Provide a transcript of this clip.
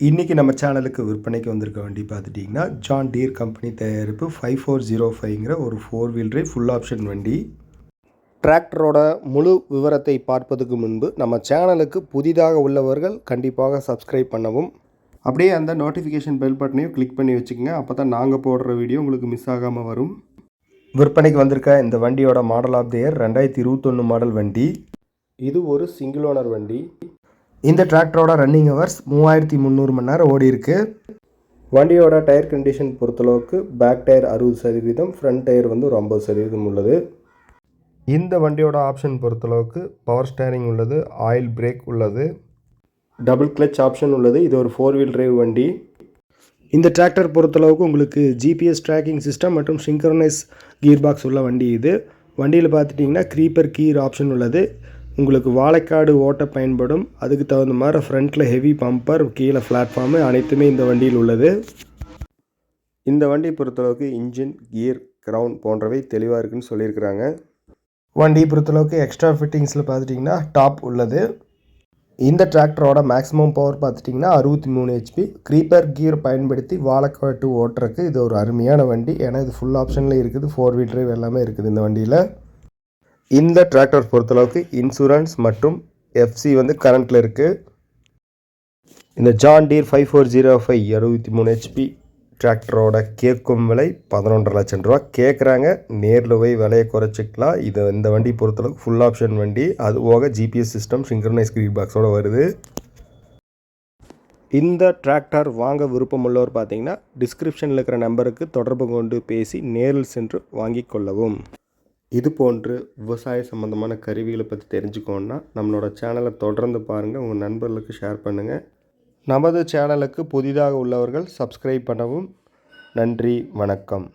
இன்றைக்கி நம்ம சேனலுக்கு விற்பனைக்கு வந்திருக்க வண்டி பார்த்துட்டிங்கன்னா ஜான் டீர் கம்பெனி தயாரிப்பு ஃபைவ் ஃபோர் ஜீரோ ஃபைவ்ங்கிற ஒரு four wheel drive full option வண்டி. டிராக்டரோட முழு விவரத்தை பார்ப்பதுக்கு முன்பு நம்ம சேனலுக்கு புதிதாக உள்ளவர்கள் கண்டிப்பாக சப்ஸ்கிரைப் பண்ணவும் அப்படியே அந்த நோட்டிஃபிகேஷன் பெல் பட்டனையும் கிளிக் பண்ணி வச்சுக்கோங்க. அப்போ தான் நாங்கள் போடுற வீடியோ உங்களுக்கு மிஸ் ஆகாமல் வரும். விற்பனைக்கு வந்திருக்க இந்த வண்டியோட மாடல் ஆஃப் த இயர் ரெண்டாயிரத்தி இருபத்தொன்று மாடல் வண்டி. இது ஒரு சிங்கிள் ஓனர் வண்டி. இந்த டிராக்டரோட ரன்னிங் ஹவர்ஸ் மூவாயிரத்தி முந்நூறு மணி நேரம் ஓடி இருக்கு வண்டியோட டயர் கண்டிஷன் பொறுத்தளவுக்கு பேக் டயர் அறுபது சதவீதம் ஃப்ரண்ட் டயர் வந்து ஒரு ஐம்பது சதவீதம் உள்ளது. இந்த வண்டியோட ஆப்ஷன் பொறுத்தளவுக்கு பவர் ஸ்டேரிங் உள்ளது ஆயில் பிரேக் உள்ளது. டபுள் கிளச் ஆப்ஷன் உள்ளது இது ஒரு ஃபோர் வீல் டிரைவ் வண்டி. இந்த டிராக்டர் பொறுத்தளவுக்கு உங்களுக்கு ஜிபிஎஸ் ட்ராக்கிங் சிஸ்டம் மற்றும் சிங்க்ரனைஸ் கீர் பாக்ஸ் உள்ள வண்டி இது. வண்டியில் பார்த்துட்டிங்கன்னா க்ரீப்பர் கீர் ஆப்ஷன் உள்ளது. உங்களுக்கு வாழைக்காடு ஓட்ட பயன்படும். அதுக்கு தகுந்த மாதிரி ஃப்ரண்ட்டில் ஹெவி பம்பர் கீழே பிளாட்ஃபார்மு அனைத்துமே இந்த வண்டியில் உள்ளது. இந்த வண்டியை பொறுத்தளவுக்கு இன்ஜின் கியர் கிரவுண்ட் போன்றவை தெளிவாக இருக்குன்னு சொல்லியிருக்கிறாங்க. வண்டியை பொறுத்தளவுக்கு எக்ஸ்ட்ரா ஃபிட்டிங்ஸில் பார்த்துட்டிங்கன்னா டாப் உள்ளது. இந்த டிராக்டரோட மேக்ஸிமம் பவர் பார்த்துட்டிங்கன்னா அறுபத்தி மூணு ஹெச்பி க்ரீப்பர் கியர் பயன்படுத்தி வாழைக்காட்டு ஓட்டுறக்கு இது ஒரு அருமையான வண்டி. ஏன்னா இது ஃபுல் ஆப்ஷனில் இருக்குது. ஃபோர் வீல் ட்ரைவ் எல்லாமே இருக்குது இந்த வண்டியில். இந்த டிராக்டர் பொறுத்தளவுக்கு இன்சூரன்ஸ் மற்றும் எஃப்சி வந்து கரண்ட்டில் இருக்குது இந்த John Deere five four zero five அறுபத்தி மூணு ஹெச்பி டிராக்டரோட கேட்கும் விலை பதினொன்றரை லட்சம் ரூபா. கேட்குறாங்க நேரில் போய் விலையை குறைச்சிக்கலாம். இது இந்த வண்டி பொறுத்தளவுக்கு ஃபுல் ஆப்ஷன் வண்டி. அது போக ஜிபிஎஸ் சிஸ்டம் சிங்க்ரனைஸ் கிரீட் பாக்ஸோடு வருது. இந்த டிராக்டர் வாங்க விருப்பமுள்ளவர் பார்த்தீங்கன்னா டிஸ்கிரிப்ஷனில் இருக்கிற நம்பருக்கு தொடர்பு கொண்டு பேசி நேரில் சென்று வாங்கிக் கொள்ளவும். இது போன்று விவசாய சம்மந்தமான கருவிகளை பற்றி தெரிஞ்சுக்கோன்னா நம்மளோட சேனலை தொடர்ந்து பாருங்கள் உங்கள் நண்பர்களுக்கு ஷேர் பண்ணுங்கள் நமது சேனலுக்கு புதிதாக உள்ளவர்கள் சப்ஸ்கிரைப் பண்ணவும். நன்றி வணக்கம்.